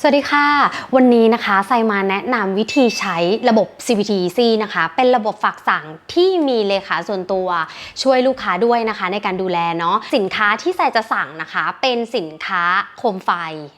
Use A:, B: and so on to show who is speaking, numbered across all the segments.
A: สวัสดีค่ะ วันนี้นะคะไซมาแนะนำวิธีใช้ระบบ CBTC นะคะ เป็นระบบฝากสั่งที่มีเลขาส่วนตัวช่วยลูกค้าด้วยนะคะ ในการดูแลเนาะสินค้าที่ไซจะสั่งนะคะ เป็นสินค้าโคมไฟ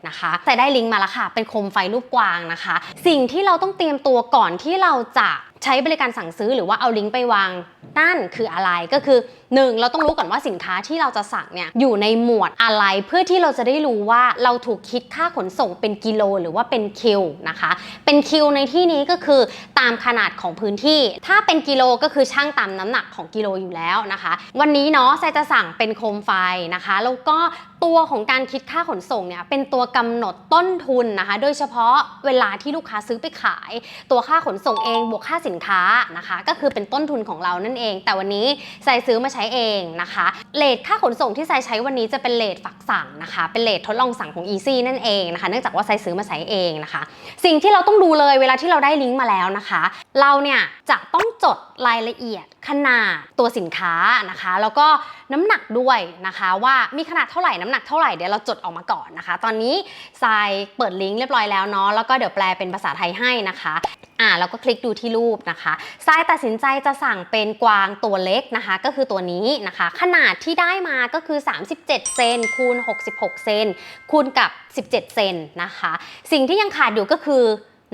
A: นะคะไซได้ลิงก์มาแล้วค่ะ เป็นโคมไฟรูปกวางนะคะ สิ่งที่เราต้องเตรียมตัวก่อนที่เราจะใช้บริการสั่งซื้อหรือว่าเอาลิงก์ไปวาง นั่นคืออะไรก็คือ 1. เราต้องรู้ก่อนว่าสินค้าที่เราจะสั่งเนี่ยอยู่ในหมวดอะไรเพื่อที่เราจะได้รู้ว่าเราถูกคิดค่าขนส่งเป็นกิโลหรือว่าเป็นคิวนะคะ เป็นคิวในที่นี้ก็คือตามขนาดของพื้นที่ ถ้าเป็นกิโลก็คือช่างตามน้ำหนักของกิโลอยู่แล้วนะคะ วันนี้เนาะไซจะสั่งเป็นโคมไฟนะคะแล้วก็ตัวของการคิดค่าขนส่งเนี่ยเป็นตัวกำหนดต้นทุนนะคะ โดยเฉพาะเวลาที่ลูกค้าซื้อไปขาย ตัวค่าขนส่งเองบวกค่าสินค้านะคะ ก็คือเป็นต้นทุนของเรานั่นเองแต่วันนี้ไซซื้อมาใช้เองนะคะเลทค่าขนส่งที่ไซใช้วันนี้จะเป็นเลทฝักสั่งนะคะ เป็นเลททดลองสั่งของ Easy นั่นเองนะคะ เนื่องจากว่าไซซื้อมาใช้เองนะคะ สิ่งที่เราต้องดูเลยเวลาที่เราได้ลิงก์มาแล้วนะคะ เราเนี่ยจะต้องจดรายละเอียดขนาดตัวสินค้านะคะ แล้วก็น้ำหนักด้วยนะคะ ว่ามีขนาดเท่าไหร่น้ำหนักเท่าไหร่เดี๋ยวเราจดออกมาก่อนนะคะ ตอนนี้ทรายเปิดลิงก์เรียบร้อยแล้วเนาะแล้วก็เดี๋ยวแปลเป็นภาษาไทยให้นะคะ อ่าแล้วก็คลิกดูที่รูปนะคะทรายตัดสินใจจะสั่งเป็นกวางตัวเล็กนะคะ ก็คือตัวนี้นะคะ ขนาดที่ได้มาก็คือ 37 เซนคูณ 66 เซนคูณกับ 17 เซนนะคะ สิ่งที่ยังขาดอยู่ก็คือ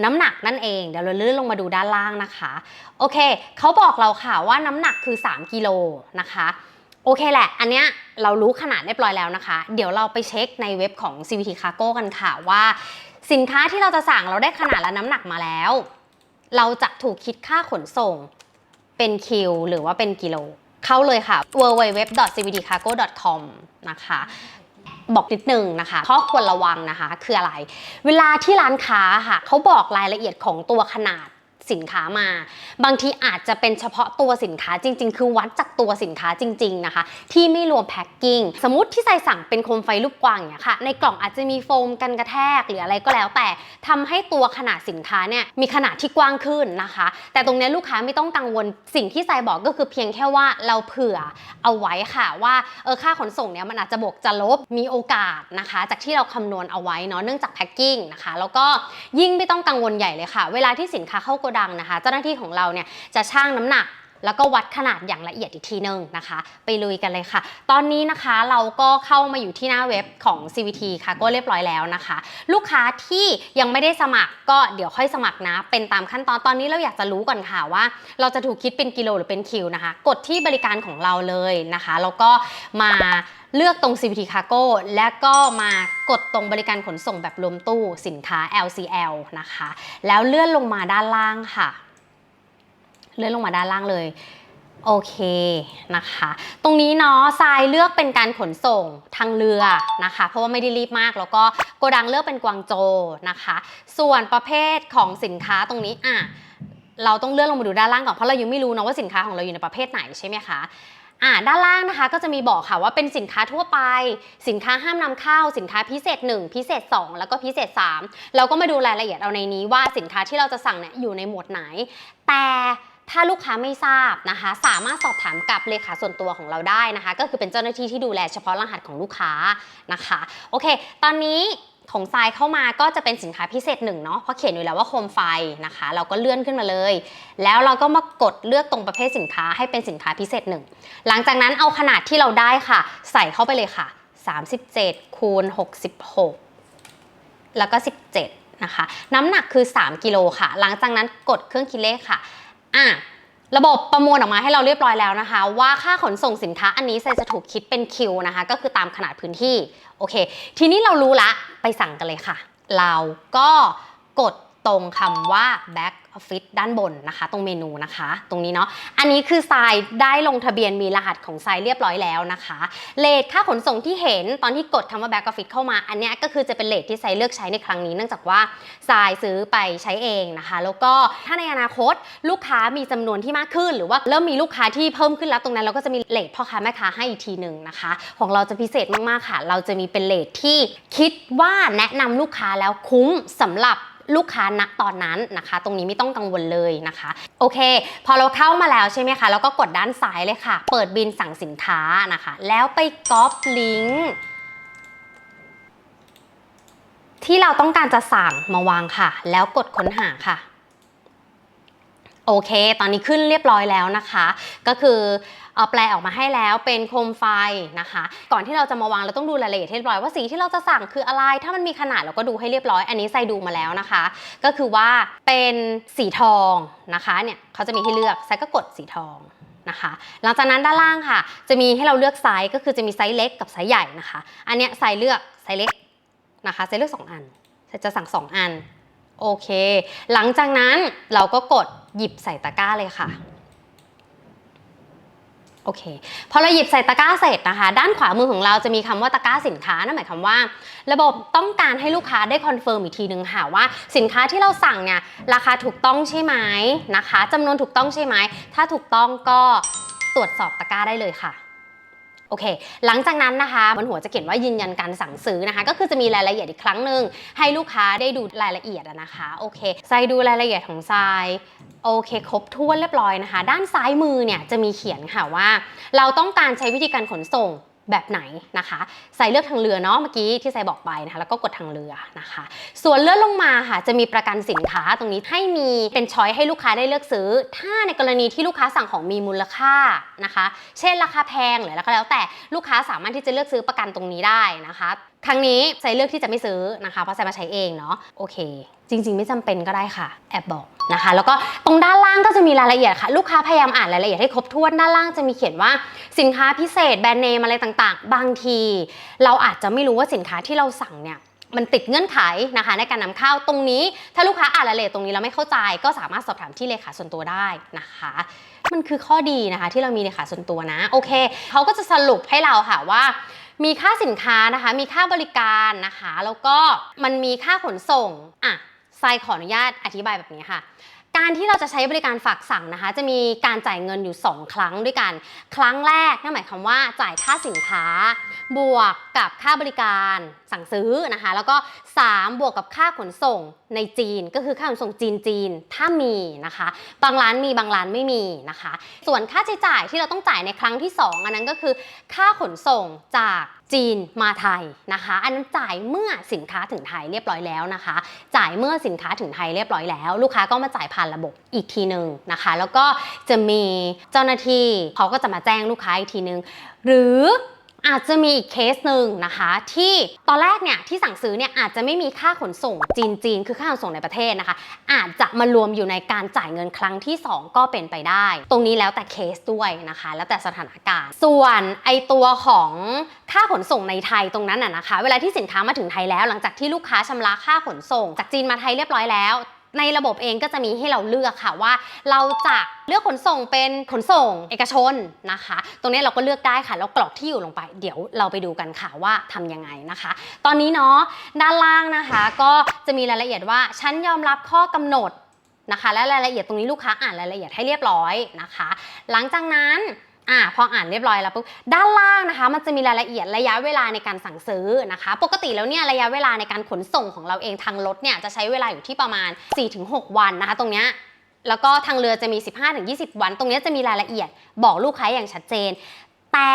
A: น้ำหนักนั่นเอง เดี๋ยวเราเลื่อนลงมาดูด้านล่างนะคะ โอเค เขาบอกเราค่ะว่าน้ำหนักคือ 3 กิโลนะคะ โอเคแหละ อันเนี้ยเรารู้ขนาดเรียบร้อยแล้วนะคะ เดี๋ยวเราไปเช็คในเว็บของ CVT Cargo กันค่ะว่า สินค้าที่เราจะสั่งเราได้ขนาดและน้ำหนักมาแล้ว เราจะถูกคิดค่าขนส่ง เป็นคิวหรือว่าเป็นกิโล เข้าเลยค่ะ www.cvdcargo.com นะคะ บอกนิดนึงนะคะข้อควรระวังนะคะ คืออะไร เวลาที่ร้านค้าค่ะเขาบอกรายละเอียดของตัวขนาด สินค้ามา บางทีอาจจะเป็นเฉพาะตัวสินค้าจริง ๆ คือวัดจากตัวสินค้าจริง ๆนะคะ ที่ไม่รวมแพ็กกิ้งสมมติที่ใส่สั่งเป็นโคมไฟลูกกวางเนี่ยค่ะในกล่องอาจจะมีโฟมกันกระแทกหรืออะไรก็แล้ว แต่ทำให้ตัวขนาดสินค้าเนี่ยมีขนาดที่กว้างขึ้นนะคะ แต่ตรงนี้ลูกค้าไม่ต้องกังวลสิ่งที่ใส่บอกก็คือเพียงแค่ว่าเราเผื่อเอาไว้ค่ะว่าเออค่าขนส่งเนี่ยมันอาจจะบวกจะลบมีโอกาสนะคะ จากที่เราคำนวณเอาไว้เนาะเนื่องจากแพ็กกิ้งนะคะแล้วก็ยิ่งไม่ต้องกังวลใหญ่เลยค่ะ เวลาที่สินค้าเข้าโกดังนะคะ เจ้าหน้าที่ของเราเนี่ยจะชั่งน้ำหนัก แล้วก็วัดขนาดอย่างละเอียดอีกทีนึงนะคะ ไปลุยกันเลยค่ะ ตอนนี้นะคะเราก็เข้ามาอยู่ที่หน้าเว็บของ CVT ค่ะ ก็เรียบร้อยแล้วนะคะ ลูกค้าที่ยังไม่ได้สมัครก็เดี๋ยวค่อยสมัครนะ เป็นตามขั้นตอนตอนนี้เราอยากจะรู้ก่อนค่ะว่า เราจะถูกคิดเป็นกิโลหรือเป็นคิวนะคะ กดที่บริการของเราเลยนะคะแล้วก็มาเลือกตรง CVT Cargo และก็มากดตรงบริการขนส่งแบบรวมตู้สินค้า LCL นะคะ แล้วเลื่อนลงมาด้านล่างค่ะ เลื่อนลงมาด้านล่างเลยโอเคนะคะ ตรงนี้เนาะทรายเลือกเป็นการขนส่งทางเรือนะคะ เพราะว่าไม่ได้รีบมาก แล้วก็โกดังเลือกเป็นกวางโจนะคะ ส่วนประเภทของสินค้าตรงนี้อะเราต้องเลื่อนลงมาดูด้านล่างก่อนเพราะเรายังไม่รู้เนาะว่าสินค้าของเราอยู่ในประเภทไหนใช่ไหมคะอ่าด้านล่างนะคะก็จะมีบอกค่ะว่าเป็นสินค้าทั่วไป สินค้าห้ามนำเข้า สินค้าพิเศษ 1 พิเศษ 2 แล้วก็พิเศษ 3 เราก็มาดูรายละเอียดเอาในนี้ว่าสินค้าที่เราจะสั่งเนี่ยอยู่ในหมวดไหน แต่ ถ้าลูกค้าไม่ทราบนะคะ สามารถสอบถามกับเลขาส่วนตัวของเราได้นะคะ ก็คือเป็นเจ้าหน้าที่ที่ดูแลเฉพาะรหัสของลูกค้านะคะ โอเค ตอนนี้ของทรายเข้ามาก็จะเป็นสินค้าพิเศษหนึ่งเนาะเพราะเขียนอยู่แล้วว่าโคมไฟนะคะ เราก็เลื่อนขึ้นมาเลย แล้วเราก็มากดเลือกตรงประเภทสินค้าให้เป็นสินค้าพิเศษหนึ่งหลังจากนั้นเอาขนาดที่เราได้ค่ะ ใส่เข้าไปเลยค่ะ 37คูณ66 แล้วก็ 17นะคะ น้ำหนักคือ 3 กิโลค่ะ หลังจากนั้นกดเครื่องคิดเลขค่ะ อะระบบประมวลออกมาให้เราเรียบร้อยแล้วนะคะ ว่าค่าขนส่งสินค้าอันนี้จะถูกคิดเป็นคิวนะคะ ก็คือตามขนาดพื้นที่โอเค ทีนี้เรารู้ละไปสั่งกันเลยค่ะ เราก็กด ตรงคำว่า back office ด้านบนนะคะ ตรงเมนูนะคะ ตรงนี้เนาะอันนี้คือทรายได้ลงทะเบียนมีรหัสของทรายเรียบร้อยแล้วนะคะเลทค่าขนส่งที่เห็นตอนที่กดคำว่า back office เข้ามา อันนี้ก็คือจะเป็นเลทที่ทรายเลือกใช้ในครั้งนี้เนื่องจากว่าทรายซื้อไปใช้เองนะคะ แล้วก็ถ้าในอนาคตลูกค้ามีจำนวนที่มากขึ้น หรือว่าเริ่มมีลูกค้าที่เพิ่มขึ้นแล้วตรงนั้นเราก็จะมีเลทพ่อค้าแม่ค้าให้อีกทีหนึ่งนะคะ ของเราจะพิเศษมากๆค่ะ เราจะมีเป็นเลทที่คิดว่าแนะนำลูกค้าแล้วคุ้มสำหรับ ลูกค้าณตอนนั้นนะคะ ตรงนี้ไม่ต้องกังวลเลยนะคะ โอเค พอเราเข้ามาแล้วใช่ไหมคะแล้วก็กดด้านซ้ายเลยค่ะ เปิดบินสั่งสินค้านะคะ แล้วไปก๊อปลิงก์ที่เราต้องการจะสั่งมาวางค่ะ แล้วกดค้นหาค่ะ โอเค ตอนนี้ขึ้นเรียบร้อยแล้วนะคะ ก็คือ แปลออกมาให้แล้วเป็นโคมไฟนะคะ ก่อนที่เราจะมาวางเราต้องดูรายละเอียดให้เรียบร้อยว่าสีที่เราจะสั่งคืออะไร ถ้ามันมีขนาดเราก็ดูให้เรียบร้อย อันนี้ใส่ดูมาแล้วนะคะ ก็คือว่าเป็นสีทองนะคะเนี่ยเขาจะมีให้เลือกไซก็กดสีทองนะคะหลังจากนั้นด้านล่างค่ะ จะมีให้เราเลือกไซส์ก็คือจะมีไซส์เล็กกับไซส์ใหญ่นะคะ อันเนี้ยไซส์เลือกไซส์เล็กนะคะไซส์เลือกสองอันจะสั่งสองอันโอเค หลังจากนั้นเราก็กดหยิบใส่ตะกร้าเลยค่ะ โอเค พอเราหยิบใส่ตะกร้าเสร็จนะคะ ด้านขวามือของเราจะมีคำว่าตะกร้าสินค้า นั่นหมายความว่า ระบบต้องการให้ลูกค้าได้คอนเฟิร์มอีกทีนึงค่ะว่าสินค้าที่เราสั่งเนี่ยราคาถูกต้องใช่ไหมนะคะจำนวนถูกต้องใช่ไหม ถ้าถูกต้องก็ตรวจสอบตะกร้าได้เลยค่ะ โอเค หลังจากนั้นนะคะบนหัวจะเขียนว่ายืนยันการสั่งซื้อนะคะ ก็คือจะมีรายละเอียดอีกครั้งหนึ่งให้ลูกค้าได้ดูรายละเอียดนะคะโอเคทรายดูรายละเอียดของทรายโอเค ครบถ้วนเรียบร้อยนะคะ ด้านซ้ายมือเนี่ยจะมีเขียนค่ะว่า เราต้องการใช้วิธีการขนส่ง แบบไหนนะคะใส่เลือกทางเรือเนาะเมื่อกี้ที่ใส่บอกไปนะคะแล้วก็กดทางเรือนะคะ ส่วนเลื่อนลงมาค่ะ จะมีประกันสินค้าตรงนี้ให้มีเป็นช้อยให้ลูกค้าได้เลือกซื้อ ถ้าในกรณีที่ลูกค้าสั่งของมีมูลค่านะคะ เช่นราคาแพงหรือแล้วก็แล้วแต่ลูกค้าสามารถที่จะเลือกซื้อประกันตรงนี้ได้นะคะครั้งนี้ใส่เลือกที่จะไม่ซื้อนะคะเพราะใส่มาใช้เองเนาะโอเค จริง ๆ ไม่จำเป็นก็ได้ค่ะ แอบบอกนะคะ แล้วก็ตรงด้านล่างก็จะมีรายละเอียดค่ะ ลูกค้าพยายามอ่านรายละเอียดให้ครบถ้วนด้านล่างจะมีเขียนว่าสินค้าพิเศษแบรนด์เนมอะไรต่างๆ บางที เราอาจจะไม่รู้ว่าสินค้าที่เราสั่งเนี่ยมันติดเงื่อนไขนะคะ ในการนำเข้าตรงนี้ ถ้าลูกค้าอ่านรายละเอียดตรงนี้แล้วไม่เข้าใจ ก็สามารถสอบถามที่เลขาส่วนตัวได้นะคะ มันคือข้อดีนะคะที่เรามีเลขาส่วนตัวนะโอเคเขาก็จะสรุปให้เราค่ะว่ามีค่าสินค้านะคะ มีค่าบริการนะคะ แล้วก็มันมีค่าขนส่งอะ ทรายขออนุญาตอธิบายแบบนี้ค่ะ การที่เราจะใช้บริการฝากสั่งนะคะ จะมีการจ่ายเงินอยู่ 2 ครั้งด้วยกัน ครั้งแรกนั่นหมายความว่าจ่ายค่าสินค้า บวกกับค่าบริการสั่งซื้อนะคะ แล้วก็ 3 บวกกับค่าขนส่งในจีน ก็คือค่าขนส่งจีนจีนถ้ามีนะคะ บางร้านมีบางร้านไม่มีนะคะ ส่วนค่าใช้จ่ายที่เราต้องจ่ายในครั้งที่ 2 อันนั้นก็คือ ค่าขนส่งจากจีนมาไทยนะคะ อันนั้นจ่ายเมื่อสินค้าถึงไทยเรียบร้อยแล้วนะคะ จ่ายเมื่อสินค้าถึงไทยเรียบร้อยแล้ว ลูกค้าก็มาจ่ายผ่านระบบอีกทีหนึ่งนะคะ แล้วก็จะมีเจ้าหน้าที่เขาก็จะมาแจ้งลูกค้าอีกทีหนึ่งหรือ อาจจะมีอีกเคสหนึ่งนะคะ ที่ตอนแรกเนี่ยที่สั่งซื้อเนี่ยอาจจะไม่มีค่าขนส่งจีนจีนคือค่าขนส่งในประเทศนะคะ อาจจะมารวมอยู่ในการจ่ายเงินครั้งที่ 2 ก็เป็นไปได้ ตรงนี้แล้วแต่เคสด้วยนะคะ แล้วแต่สถานการณ์ ส่วนไอตัวของค่าขนส่งในไทยตรงนั้นน่ะนะคะ เวลาที่สินค้ามาถึงไทยแล้ว หลังจากที่ลูกค้าชำระค่าขนส่ง จากจีนมาไทยเรียบร้อยแล้ว ในระบบเองก็จะมีให้เราเลือกค่ะว่า เราจะเลือกขนส่งเป็นขนส่งเอกชนนะคะ ตรงนี้เราก็เลือกได้ค่ะแล้วกรอกที่อยู่ลงไป เดี๋ยวเราไปดูกันค่ะว่าทำยังไงนะคะ ตอนนี้เนาะด้านล่างนะคะ ก็จะมีรายละเอียดว่าฉันยอมรับข้อกำหนดนะคะ และรายละเอียดตรงนี้ลูกค้าอ่านรายละเอียดให้เรียบร้อยนะคะ หลังจากนั้น อ่าพออ่านเรียบร้อยแล้วปุ๊บด้านล่างนะคะมันจะมีรายละเอียดระยะเวลาในการสั่งซื้อนะคะ ปกติแล้วเนี่ยระยะเวลาในการขนส่งของเราเองทางรถเนี่ยจะใช้เวลาอยู่ที่ประมาณ 4-6 วันนะคะ ตรงเนี้ยแล้วก็ทางเรือจะมี 15-20 วัน ตรงเนี้ยจะมีรายละเอียดบอกลูกค้าอย่างชัดเจน แต่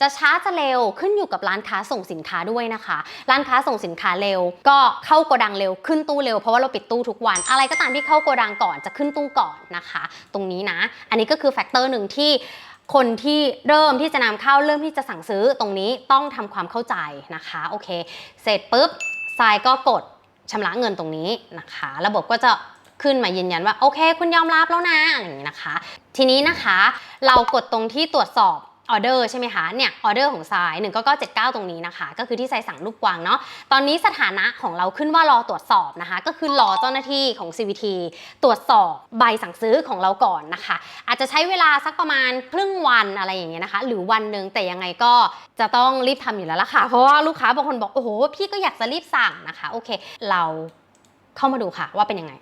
A: จะช้าจะเร็วขึ้นอยู่กับร้านค้าส่งสินค้าด้วยนะคะ ร้านค้าส่งสินค้าเร็ว ก็เข้าโกดังเร็วขึ้นตู้เร็วเพราะว่าเราปิดตู้ทุกวัน อะไรก็ตามที่เข้าโกดังก่อนจะขึ้นตู้ก่อนนะคะ ตรงนี้นะ อันนี้ก็คือแฟกเตอร์หนึ่งที่ คนที่เริ่มที่จะนำเข้าเริ่มที่จะสั่งซื้อตรงนี้ต้องทำความเข้าใจนะคะโอเค เสร็จปุ๊บทรายก็กดชำระเงินตรงนี้นะคะ ระบบก็จะขึ้นมายืนยันว่าโอเค คุณยอมรับแล้วนะอะไรอย่างนี้นะคะ ทีนี้นะคะ เรากดตรงที่ตรวจสอบ ออเดอร์ใช่ไหมคะเนี่ยออเดอร์ของทราย1ก็79 ตรงนี้นะคะ ก็คือที่ทรายสั่งลูกกวางเนาะตอนนี้สถานะของเราขึ้นว่ารอตรวจสอบนะคะ ก็คือรอเจ้าหน้าที่ของ CVT ตรวจสอบใบสั่งซื้อของเราก่อนนะคะ อาจจะใช้เวลาสักประมาณครึ่งวันอะไรอย่างเงี้ยนะคะ หรือวันหนึ่งแต่ยังไงก็จะต้องรีบทำอยู่แล้วล่ะค่ะ เพราะว่าลูกค้าบางคนบอกโอ้โหพี่ก็อยากจะรีบสั่งนะคะโอเค เราเข้ามาดูค่ะว่าเป็นยังไง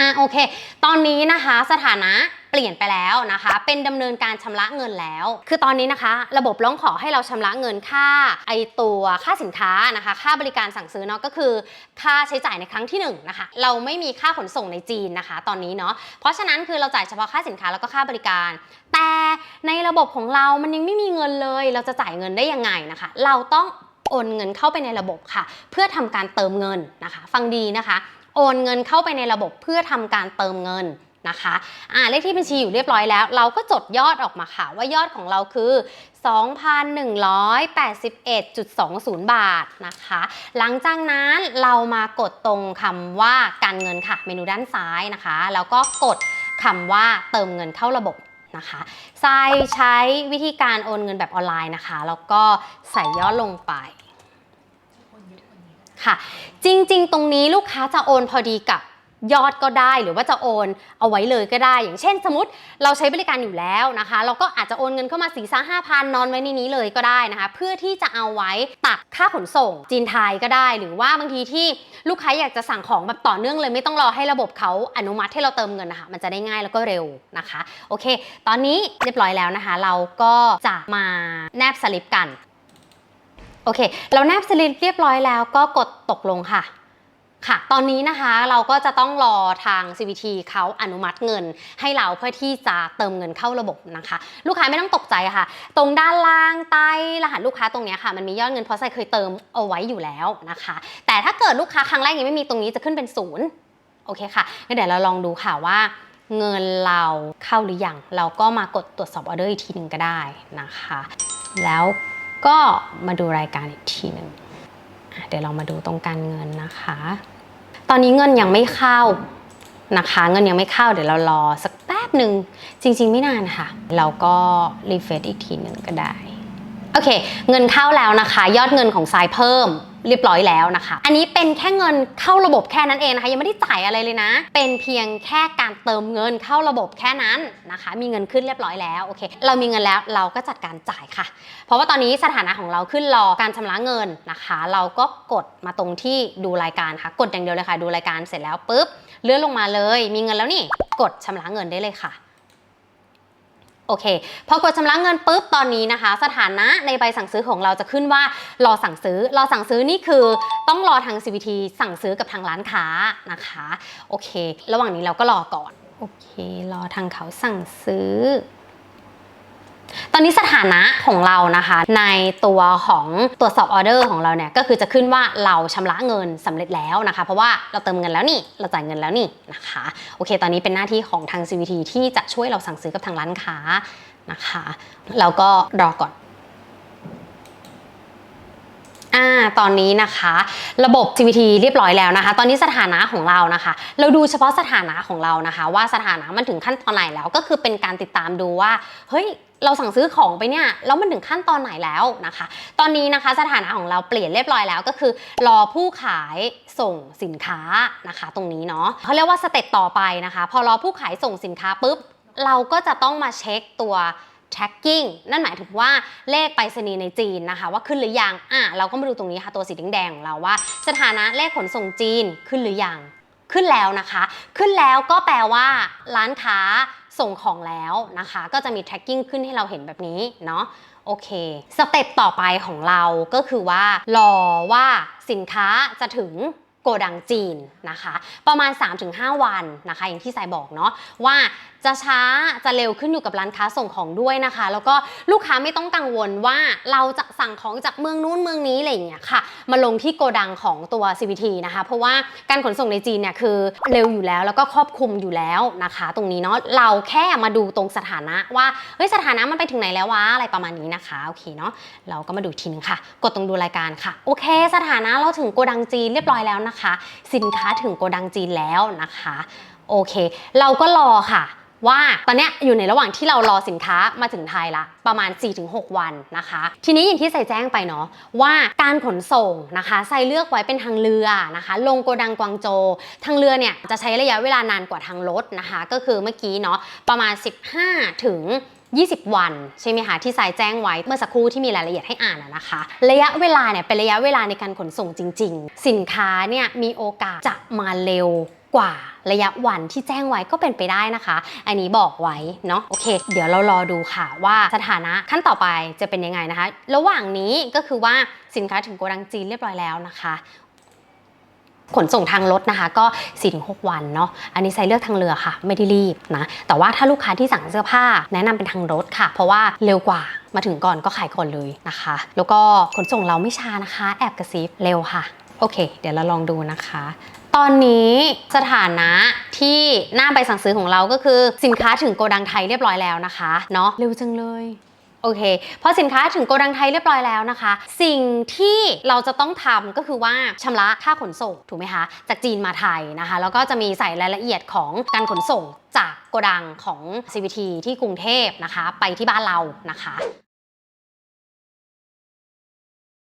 A: อะโอเค ตอนนี้นะคะสถานะเปลี่ยนไปแล้วนะคะ เป็นดำเนินการชำระเงินแล้ว คือตอนนี้นะคะ ระบบร้องขอให้เราชำระเงินค่าไอตัวค่าสินค้านะคะ ค่าบริการสั่งซื้อเนาะก็คือ ค่าใช้จ่ายในครั้งที่หนึ่งนะคะ เราไม่มีค่าขนส่งในจีนนะคะ ตอนนี้เนาะ เพราะฉะนั้นคือเราจ่ายเฉพาะค่าสินค้าแล้วก็ค่าบริการ แต่ในระบบของเรามันยังไม่มีเงินเลย เราจะจ่ายเงินได้ยังไงนะคะ เราต้องโอนเงินเข้าไปในระบบค่ะ เพื่อทำการเติมเงินนะคะ ฟังดีนะคะ โอนเงินเข้าไปในระบบเพื่อทำการเติมเงินนะคะอ่าเลขที่บัญชีอยู่เรียบร้อยแล้ว เราก็จดยอดออกมาค่ะว่ายอดของเราคือ 2,181.20 บาทนะคะ หลังจากนั้นเรามากดตรงคำว่าการเงินค่ะ เมนูด้านซ้ายนะคะ แล้วก็กดคำว่าเติมเงินเข้าระบบนะคะทรายใช้วิธีการโอนเงินแบบออนไลน์นะคะ แล้วก็ใส่ยอดลงไป ค่ะ จริงๆ ตรงนี้ลูกค้าจะโอนพอดีกับยอดก็ได้หรือว่าจะโอนเอาไว้เลยก็ได้ อย่างเช่น สมมติเราใช้บริการอยู่แล้วนะคะ เราก็อาจจะโอนเงินเข้ามาสี่ซ่าห้าพันนอนไว้ในนี้เลยก็ได้นะคะ เพื่อที่จะเอาไว้ตักค่าขนส่งจีนไทยก็ได้ หรือว่าบางทีที่ลูกค้าอยากจะสั่งของแบบต่อเนื่องเลยไม่ต้องรอให้ระบบเขาอนุมัติให้เราเติมเงินนะคะมันจะได้ง่ายแล้วก็เร็วนะคะโอเค ตอนนี้เรียบร้อยแล้วนะคะ เราก็จะมาแนบสลิปกัน โอเค เราแนบสลิปเรียบร้อยแล้วก็กดตกลงค่ะค่ะ ตอนนี้นะคะเราก็จะต้องรอทาง CVT เขาอนุมัติเงิน ให้เราเพื่อที่จะเติมเงินเข้าระบบนะคะ ลูกค้าไม่ต้องตกใจค่ะ ตรงด้านล่างใต้รหัสลูกค้าตรงนี้ค่ะ มันมียอดเงินเพราะไซเคยเติมเอาไว้อยู่แล้วนะคะ แต่ถ้าเกิดลูกค้าครั้งแรกยังไม่มีตรงนี้จะขึ้นเป็นศูนย์โอเคค่ะงั้นเดี๋ยวเราลองดูค่ะว่า เงินเราเข้าหรือยังเราก็มากดตรวจสอบออเดอร์อีกทีหนึ่งก็ได้นะคะ แล้ว ก็มาดูรายการอีกทีหนึ่งเดี๋ยวเรามาดูตรงการเงินนะคะ ตอนนี้เงินยังไม่เข้านะคะ เงินยังไม่เข้าเดี๋ยวเรารอสักแป๊บหนึ่งจริง ๆ ไม่นานค่ะ เราก็รีเฟรชอีกทีหนึ่งก็ได้ โอเค เงินเข้าแล้วนะคะ ยอดเงินของทรายเพิ่ม เรียบร้อยแล้วนะคะ อันนี้เป็นแค่เงินเข้าระบบแค่นั้นเองนะคะ ยังไม่ได้จ่ายอะไรเลยนะ เป็นเพียงแค่การเติมเงินเข้าระบบแค่นั้นนะคะ มีเงินขึ้นเรียบร้อยแล้วโอเค เรามีเงินแล้วเราก็จัดการจ่ายค่ะ เพราะว่าตอนนี้สถานะของเราขึ้นรอการชำระเงินนะคะ เราก็กดมาตรงที่ดูรายการค่ะ กดอย่างเดียวเลยค่ะ ดูรายการเสร็จแล้วปุ๊บเลื่อนลงมาเลย มีเงินแล้วนี่กดชำระเงินได้เลยค่ะ โอเค พอกดชำระเงินปุ๊บตอนนี้นะคะ สถานะในใบสั่งซื้อของเราจะขึ้นว่ารอสั่งซื้อ รอสั่งซื้อนี่คือต้องรอทาง CVT สั่งซื้อกับทางร้านค้านะคะ โอเค ระหว่างนี้เราก็รอก่อน โอเค รอทางเขาสั่งซื้อ ตอนนี้สถานะของเรานะคะ ในตัวของตรวจสอบออเดอร์ของเราเนี่ยก็คือจะขึ้นว่าเราชำระเงินสำเร็จแล้วนะคะ เพราะว่าเราเติมเงินแล้วนี่เราจ่ายเงินแล้วนี่นะคะโอเค ตอนนี้เป็นหน้าที่ของทาง CVT ที่จะช่วยเราสั่งซื้อกับทางร้านค้านะคะแล้วก็รอก่อน อ่าตอนนี้นะคะ ระบบ CVT เรียบร้อยแล้วนะคะ ตอนนี้สถานะของเรานะคะ เราดูเฉพาะสถานะของเรานะคะ ว่าสถานะมันถึงขั้นตอนไหนแล้วก็คือเป็นการติดตามดูว่าเฮ้ยเราสั่งซื้อของไปเนี่ยแล้วมันถึงขั้นตอนไหนแล้วนะคะ ตอนนี้นะคะสถานะของเราเปลี่ยนเรียบร้อยแล้วก็คือ รอผู้ขายส่งสินค้านะคะ ตรงนี้เนาะเขาเรียกว่าสเต็ปต่อไปนะคะ พอรอผู้ขายส่งสินค้าปุ๊บเราก็จะต้องมาเช็คตัว tracking นั่นหมายถึงว่าเลขไปรษณีย์ในจีนนะคะ ว่าขึ้นหรือยังอะเราก็มาดูตรงนี้ค่ะตัวสีแดงๆของเราว่า สถานะเลขขนส่งจีนขึ้นหรือยังขึ้นแล้วนะคะ ขึ้นแล้วก็แปลว่าร้านค้าส่งของแล้วนะคะ ก็จะมี tracking ขึ้นให้เราเห็นแบบนี้เนาะโอเค สเต็ปต่อไปของเราก็คือว่า รอว่าสินค้าจะถึง โกดังจีนนะคะ ประมาณ 3-5 วันนะคะ อย่างที่สายบอกเนาะว่าจะช้าจะเร็วขึ้นอยู่กับร้านค้าส่งของด้วยนะคะ แล้วก็ลูกค้าไม่ต้องกังวลว่าเราจะสั่งของจากเมืองนู้นเมืองนี้อะไรอย่างเงี้ยค่ะ มาลงที่โกดังของตัว CVT นะคะ เพราะว่าการขนส่งในจีนเนี่ยคือเร็วอยู่แล้วแล้วก็ครอบคลุมอยู่แล้วนะคะ ตรงนี้เนาะเราแค่มาดูตรงสถานะว่าเฮ้ยสถานะมันไปถึงไหนแล้ววะอะไรประมาณนี้นะคะโอเคเนาะเราก็มาดูทีนึงค่ะ กดตรงดูรายการค่ะโอเค สถานะเราถึงโกดังจีนเรียบร้อยแล้วนะคะสินค้าถึงโกดังจีนแล้วนะคะโอเค เราก็รอค่ะว่าตอนนี้อยู่ในระหว่างที่เรารอสินค้ามาถึงไทยละ ประมาณ 4-6 วันนะคะ ทีนี้อย่างที่ใส่แจ้งไปเนาะว่าการขนส่งนะคะใส่เลือกไว้เป็นทางเรือนะคะ ลงโกดังกวางโจ ทางเรือเนี่ยจะใช้ระยะเวลานานกว่าทางรถนะคะ ก็คือเมื่อกี้เนาะประมาณ 15ถึง 20 วันใช่ไหมคะที่สายแจ้งไว้เมื่อสักครู่ที่มีรายละเอียดให้อ่านนะคะ ระยะเวลาเนี่ยเป็นระยะเวลาในการขนส่งจริง ๆ สินค้าเนี่ยมีโอกาสจะมาเร็วกว่าระยะวันที่แจ้งไว้ก็เป็นไปได้นะคะ อันนี้บอกไว้เนาะโอเค เดี๋ยวเรารอดูค่ะว่าสถานะขั้นต่อไปจะเป็นยังไงนะคะ ระหว่างนี้ก็คือว่าสินค้าถึงโกดังจีนเรียบร้อยแล้วนะคะ ขนส่งทางรถนะคะก็ 4-6 วันเนาะอันนี้ใส่เลือกทางเรือค่ะ ไม่ได้รีบนะ แต่ว่าถ้าลูกค้าที่สั่งเสื้อผ้าแนะนำเป็นทางรถค่ะ เพราะว่าเร็วกว่ามาถึงก่อนก็ขายก่อนเลยนะคะ แล้วก็ขนส่งเราไม่ช้านะคะ แอบกระซิบเร็วค่ะ โอเค เดี๋ยวเราลองดูนะคะตอนนี้สถานะที่หน้าใบสั่งซื้อของเราก็คือสินค้าถึงโกดังไทยเรียบร้อยแล้วนะคะ เนาะเร็วจังเลย โอเค พอสินค้าถึงโกดังไทยเรียบร้อยแล้วนะคะ สิ่งที่เราจะต้องทำก็คือว่าชำระค่าขนส่งถูกไหมคะจากจีนมาไทยนะคะ แล้วก็จะมีใส่รายละเอียดของการขนส่งจากโกดังของ CVT ที่กรุงเทพนะคะ ไปที่บ้านเรานะคะ